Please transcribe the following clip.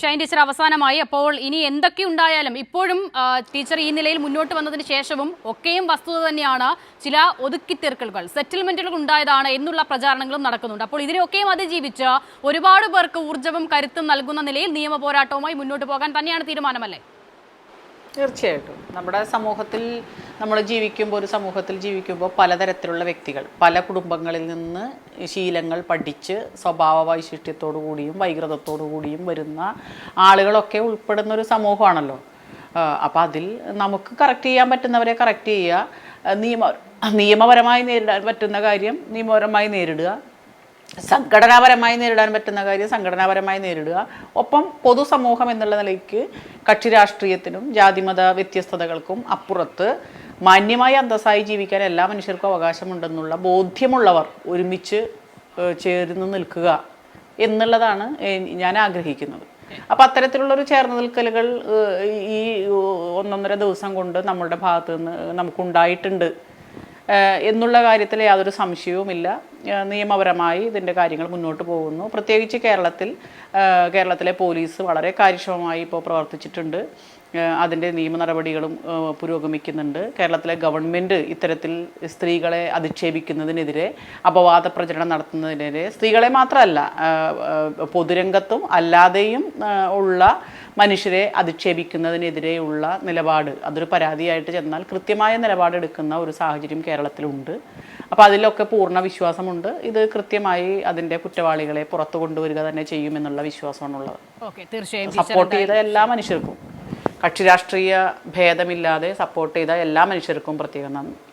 Shine teacher അവസാനമായി അപ്പോൾ ഇനി എന്തൊക്കെ ഉണ്ടായാലും ഇപ്പോഴും ടീച്ചർ ഈ നിലയിൽ മുന്നോട്ട് വന്നതിന് ശേഷവും ഒക്കെയും വസ്തുത തന്നെയാണ് ചില ഒതുക്കിത്തീർക്കലുകൾ സെറ്റിൽമെന്റുകൾ ഉണ്ടായതാണ് എന്നുള്ള പ്രചാരണങ്ങളും നടക്കുന്നുണ്ട്. അപ്പോൾ ഇതിനെയൊക്കെയും അതിജീവിച്ച് ഒരുപാട് പേർക്ക് ഊർജവും കരുത്തും നൽകുന്ന നിലയിൽ നിയമ പോരാട്ടവുമായി മുന്നോട്ട് പോകാൻ തന്നെയാണ് തീരുമാനമല്ലേ? തീർച്ചയായിട്ടും. നമ്മുടെ സമൂഹത്തിൽ നമ്മൾ ജീവിക്കുമ്പോൾ ഒരു സമൂഹത്തിൽ ജീവിക്കുമ്പോൾ പലതരത്തിലുള്ള വ്യക്തികൾ പല കുടുംബങ്ങളിൽ നിന്ന് ശീലങ്ങൾ പഠിച്ച് സ്വഭാവ വൈശിഷ്ട്യത്തോടു കൂടിയും വൈകൃതത്തോടു കൂടിയും വരുന്ന ആളുകളൊക്കെ ഉൾപ്പെടുന്ന ഒരു സമൂഹമാണല്ലോ. അപ്പോൾ അതിൽ നമുക്ക് കറക്റ്റ് ചെയ്യാൻ പറ്റുന്നവരെ കറക്റ്റ് ചെയ്യുക. നിയമ നിയമപരമായി നേരിടാൻ പറ്റുന്ന കാര്യം നിയമപരമായി നേരിടുക. സംഘടനാപരമായി നേരിടാൻ പറ്റുന്ന കാര്യം സംഘടനാപരമായി നേരിടുക. ഒപ്പം പൊതുസമൂഹം എന്നുള്ള നിലയ്ക്ക് കക്ഷി രാഷ്ട്രീയത്തിനും ജാതിമത വ്യത്യസ്തതകൾക്കും അപ്പുറത്ത് മാന്യമായി അന്തസ്സായി ജീവിക്കാൻ എല്ലാ മനുഷ്യർക്കും അവകാശമുണ്ടെന്നുള്ള ബോധ്യമുള്ളവർ ഒരുമിച്ച് ചേർന്ന് നിൽക്കുക എന്നുള്ളതാണ് ഞാൻ ആഗ്രഹിക്കുന്നത്. അപ്പം അത്തരത്തിലുള്ളൊരു ചേർന്ന് നിൽക്കലുകൾ ഈ ഒന്നൊന്നര ദിവസം കൊണ്ട് നമ്മളുടെ ഭാഗത്ത് നിന്ന് നമുക്കുണ്ടായിട്ടുണ്ട്. എന്നുള്ള കാര്യത്തിൽ യാതൊരു സംശയവുമില്ല നിയമപരമായി ഇതിന്റെ കാര്യങ്ങൾ മുന്നോട്ട് പോകുന്നു. പ്രത്യേകിച്ച് കേരളത്തിൽ കേരളത്തിലെ പോലീസ് വളരെ കാര്യക്ഷമമായി ഇപ്പോൾ പ്രവർത്തിച്ചിട്ടുണ്ട്. അതിന്റെ നിയമ നടപടികളും പുരോഗമിക്കുന്നുണ്ട്. കേരളത്തിലെ ഗവൺമെന്റ് ഇത്തരത്തിൽ സ്ത്രീകളെ അധിക്ഷേപിക്കുന്നതിനെതിരെ അപവാദ പ്രചരണം നടത്തുന്നതിനെതിരെ സ്ത്രീകളെ മാത്രമല്ല പൊതുരംഗത്തും അല്ലാതെയും ഉള്ള മനുഷ്യരെ അധിക്ഷേപിക്കുന്നതിനെതിരെയുള്ള നിലപാട്. അതൊരു പരാതിയായിട്ട് ചെന്നാൽ കൃത്യമായ നിലപാടെടുക്കുന്ന ഒരു സാഹചര്യം കേരളത്തിലുണ്ട്. അപ്പോൾ അതിലൊക്കെ പൂർണ വിശ്വാസമുണ്ട്. ഇത് കൃത്യമായി അതിന്റെ കുറ്റവാളികളെ പുറത്തു കൊണ്ടുവരിക തന്നെ ചെയ്യുമെന്നുള്ള വിശ്വാസമാണുള്ളത്. ഓക്കെ തീർച്ചയായും സപ്പോർട്ട് ചെയ്ത എല്ലാ മനുഷ്യർക്കും. കക്ഷി രാഷ്ട്രീയ ഭേദമില്ലാതെ സപ്പോർട്ട് ചെയ്ത എല്ലാ മനുഷ്യർക്കും പ്രത്യേകം നന്ദി.